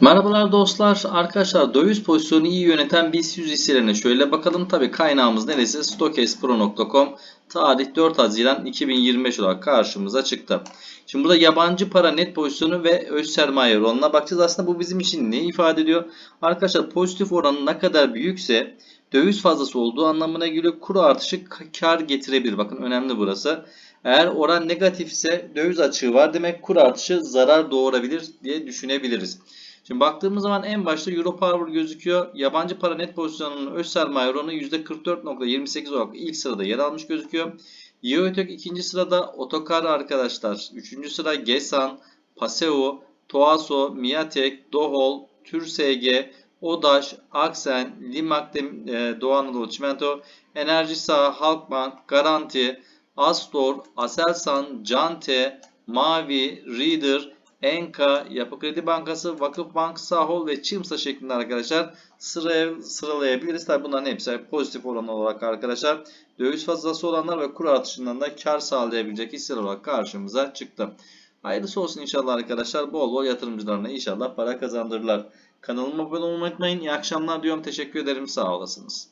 Merhabalar dostlar. Arkadaşlar döviz pozisyonu iyi yöneten BIST 100 hisselerine şöyle bakalım. Tabi kaynağımız neresi? Stokespro.com tarih 4 Haziran 2025 olarak karşımıza çıktı. Şimdi burada yabancı para net pozisyonu ve öz sermaye oranına bakacağız. Aslında bu bizim için ne ifade ediyor? Arkadaşlar pozitif oranı ne kadar büyükse döviz fazlası olduğu anlamına geliyor. Kuru artışı kar getirebilir. Bakın önemli burası. Eğer oran negatifse döviz açığı var demek kur artışı zarar doğurabilir diye düşünebiliriz. Şimdi baktığımız zaman en başta Euro Power gözüküyor. Yabancı para net pozisyonunun öz sermaye oranı %44.28 olarak ilk sırada yer almış gözüküyor. Yeotek ikinci sırada Otokar arkadaşlar. Üçüncü sıra Gesan, Paseo, Toaso, Miatek, Dohol, TürSG, Odaş, Aksen, Limak e, Doğu Anadolu Çimento, Enerjisa, Halkbank, Garanti, Astor, Aselsan, Cante, Mavi, Reader, Enka, Yapı Kredi Bankası, Vakıfbank, Sahol ve Çimsa şeklinde arkadaşlar sıraya, sıralayabiliriz. Tabi bunların hepsi pozitif oran olarak arkadaşlar döviz fazlası olanlar ve kur artışından da kar sağlayabilecek hisseler olarak karşımıza çıktı. Hayırlısı olsun inşallah arkadaşlar. Bol bol yatırımcılarına inşallah para kazandırırlar. Kanalıma abone olmayı unutmayın. İyi akşamlar diyorum. Teşekkür ederim. Sağ olasınız.